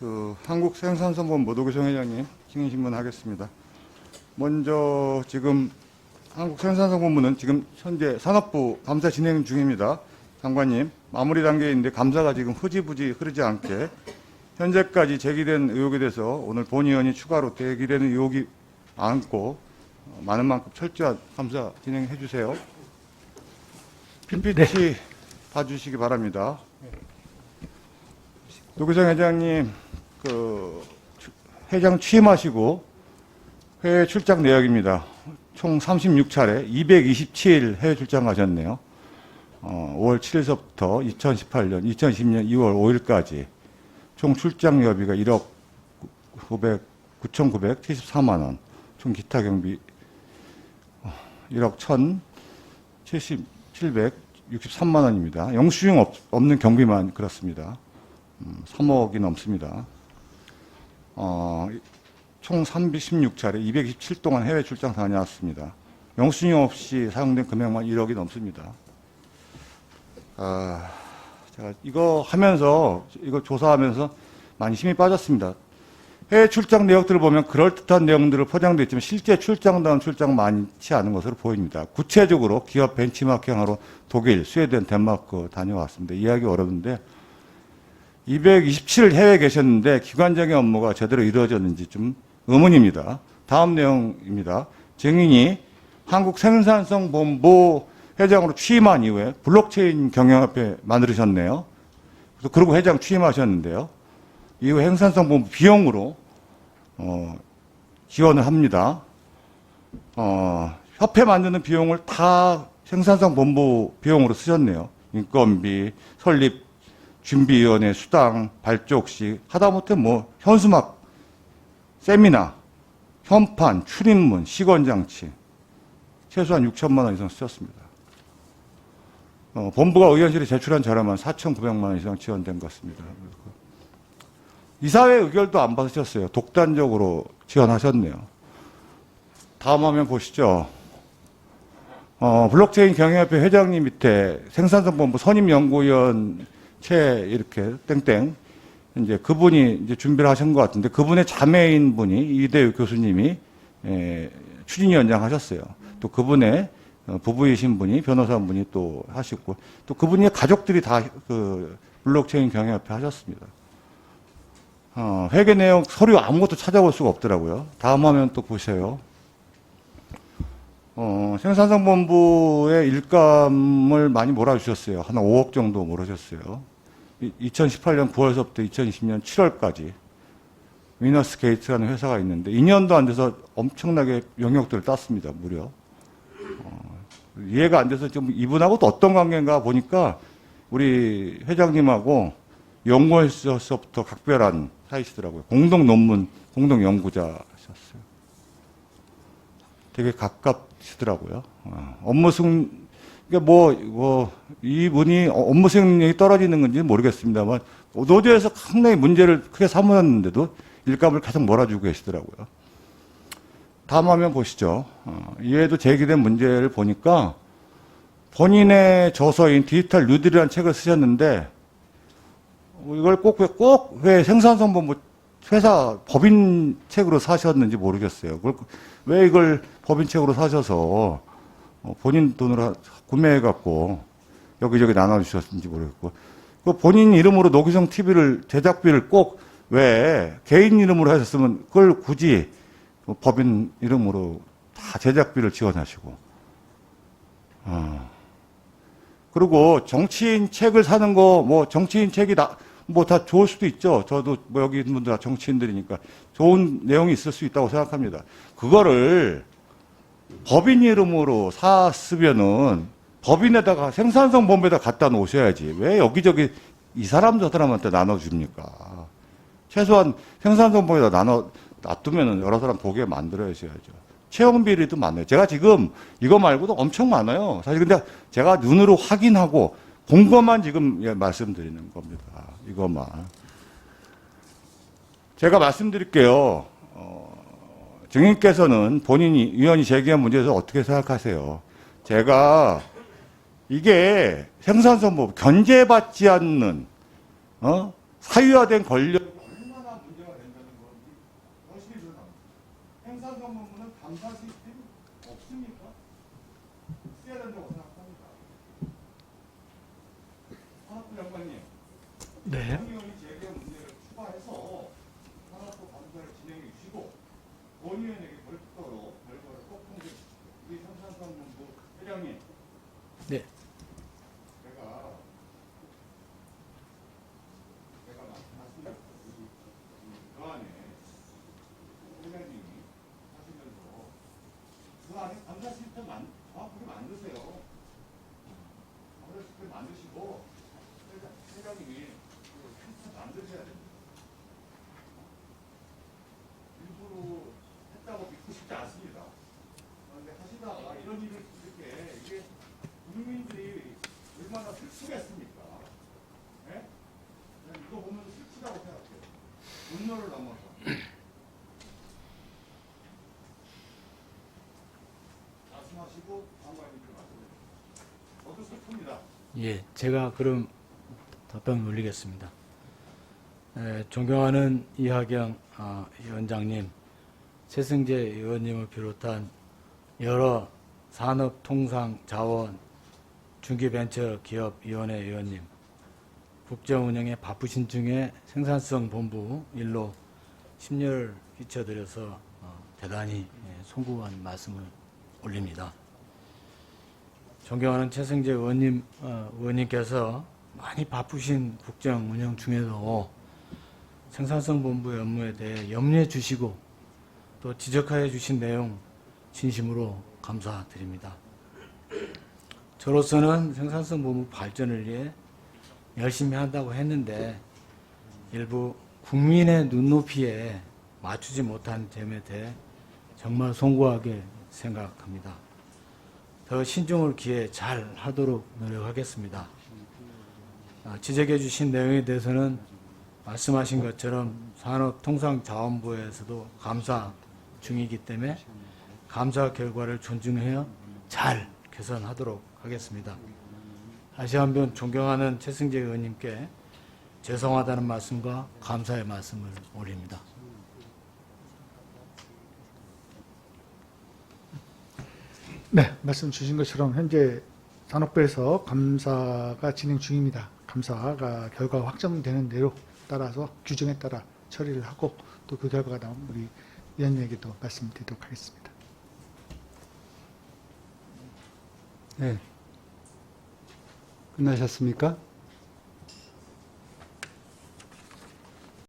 그 한국생산성본 모도구청 회장님 증인신문 하겠습니다. 먼저 지금 한국생산성본부는 지금 현재 산업부 감사 진행 중입니다. 장관님 마무리 단계인데 감사가 지금 흐지부지 흐르지 않게 현재까지 제기된 의혹에 대해서 오늘 본 의원이 추가로 제기되는 의혹이 많고 어, 많은 만큼 철저한 감사 진행해 주세요. PPT 봐주시기 바랍니다. 노규성 회장님, 그 추- 회장 취임하시고 해외 출장 내역입니다. 총 36차례 227일 해외 출장 가셨네요. 어, 5월 7일서부터 2018년, 2020년 2월 5일까지 총 출장 여비가 1억 900, 9,974만 원, 총 기타 경비 어, 1억 1,070, 763만 원입니다. 영수증 없, 없는 경비만 그렇습니다. 음, 3억이 넘습니다. 어, 총 316차례 227 동안 해외 출장 다녀왔습니다. 영수증 없이 사용된 금액만 1억이 넘습니다. 아, 제가 이거 하면서 이거 조사하면서 많이 힘이 빠졌습니다. 해외 출장 내역들을 보면 그럴듯한 내용들을 포장되어 있지만 실제 출장다운 출장 많지 않은 것으로 보입니다. 구체적으로 기업 벤치마킹하러 독일, 스웨덴, 덴마크 다녀왔습니다. 이해하기 어려운데 227일 해외에 계셨는데 기관장의 업무가 제대로 이루어졌는지 좀 의문입니다. 다음 내용입니다. 증인이 한국생산성본부 회장으로 취임한 이후에 블록체인 경영협회 만들으셨네요. 그래서 그러고 회장 취임하셨는데요. 이후 행산성본부 비용으로 어, 지원을 합니다. 어, 협회 만드는 비용을 다 생산성본부 비용으로 쓰셨네요. 인건비, 설립, 준비위원회 수당, 발족식, 하다못해 뭐 현수막, 세미나, 현판, 출입문, 시건장치 최소한 6천만 원 이상 쓰셨습니다. 어, 본부가 의원실에 제출한 자료만 4,900만 원 이상 지원된 것 같습니다. 이사회 의결도 안 받으셨어요. 독단적으로 지원하셨네요. 다음 화면 보시죠. 어, 블록체인 경영협회 회장님 밑에 생산성본부 선임연구위원 채 이렇게 땡땡 이제 그분이 이제 준비를 하신 것 같은데 그분의 자매인 분이 이대유 교수님이 에, 추진위원장 하셨어요. 또 그분의 어, 부부이신 분이 변호사분이 또 하셨고 또 그분의 가족들이 다 그 블록체인 경영협회 하셨습니다. 어, 회계 내용 서류 아무것도 찾아볼 수가 없더라고요. 다음 화면 또 보세요. 어, 생산성본부의 일감을 많이 몰아주셨어요. 한 5억 정도 몰아주셨어요. 2018년 9월서부터 2020년 7월까지 위너스 게이트라는 회사가 있는데 2년도 안 돼서 엄청나게 영역들을 땄습니다. 무려. 어, 이해가 안 돼서 좀 이분하고 또 어떤 관계인가 보니까 우리 회장님하고 연구원에서부터 각별한 사이시더라고요. 공동 논문, 공동 연구자셨어요. 되게 가깝 시더라고요. 어, 업무 승, 그러니까 뭐, 뭐, 이분이 업무 승력이 떨어지는 건지 모르겠습니다만, 노조에서 상당히 문제를 크게 삼으셨는데도 일감을 계속 몰아주고 계시더라고요. 다음 화면 보시죠. 어, 이외에도 제기된 문제를 보니까 본인의 저서인 디지털 뉴딜이라는 책을 쓰셨는데, 어, 이걸 꼭, 왜, 꼭, 왜 생산성본부 회사 법인 책으로 사셨는지 모르겠어요. 그걸 왜 이걸 법인 책으로 사셔서 어, 본인 돈으로 하- 구매해갖고 여기저기 나눠주셨는지 모르겠고, 그 본인 이름으로 노기성 TV를 제작비를 꼭 왜 개인 이름으로 하셨으면 그걸 굳이 그 법인 이름으로 다 제작비를 지원하시고, 어. 그리고 정치인 책을 사는 거, 뭐 정치인 책이 나, 뭐 다 좋을 수도 있죠. 저도 뭐 여기 있는 분들 다 정치인들이니까 좋은 내용이 있을 수 있다고 생각합니다. 그거를 법인 이름으로 샀으면은 법인에다가 생산성 본부에다 갖다 놓으셔야지. 왜 여기저기 이 사람 저 사람한테 나눠줍니까? 최소한 생산성 본부에다 나눠 놔두면은 여러 사람 보게 만들어야죠. 채용 비리도 많아요. 제가 지금 이거 말고도 엄청 많아요. 사실 근데 제가 눈으로 확인하고 본 것만 지금 예, 말씀드리는 겁니다. 이거만. 제가 말씀드릴게요. 어, 증인께서는 본인이 위원이 제기한 문제에서 어떻게 생각하세요? 제가 이게 생산선법 견제받지 않는 어? 사유화된 권력 얼마나 문제가 된다는 건지 현실이 드러납니다. 행산선법은 감사 시스템 없습니까? 쓰야 된다고 네. 분노를 넘어서. 말씀하시고 장관님께 말씀해 저도 슬픕니다. 예, 제가 그럼 답변 올리겠습니다. 에, 존경하는 이하경 아, 위원장님, 최승재 의원님을 비롯한 여러 산업통상자원 중기벤처기업위원회 의원님, 국정 운영에 바쁘신 중에 생산성 본부 일로 심려를 끼쳐드려서 어, 대단히 예, 송구한 말씀을 올립니다. 존경하는 최승재 의원님, 어, 의원님께서 많이 바쁘신 국정 운영 중에도 생산성 본부의 업무에 대해 염려해 주시고 또 지적하여 주신 내용 진심으로 감사드립니다. 저로서는 생산성 본부 발전을 위해 열심히 한다고 했는데 일부 국민의 눈높이에 맞추지 못한 점에 대해 정말 송구하게 생각합니다. 더 신중을 기해 잘 하도록 노력하겠습니다. 아, 지적해 주신 내용에 대해서는 말씀하신 것처럼 산업통상자원부에서도 감사 중이기 때문에 감사 결과를 존중하여 잘 개선하도록 하겠습니다. 다시 한번 존경하는 최승재 의원님께 죄송하다는 말씀과 감사의 말씀을 올립니다. 네, 말씀 주신 것처럼 현재 산업부에서 감사가 진행 중입니다. 감사가 결과가 확정되는 대로 따라서 규정에 따라 처리를 하고 또 그 결과가 나오면 우리 위원님에게도 말씀드리도록 하겠습니다. 네. 끝나셨습니까?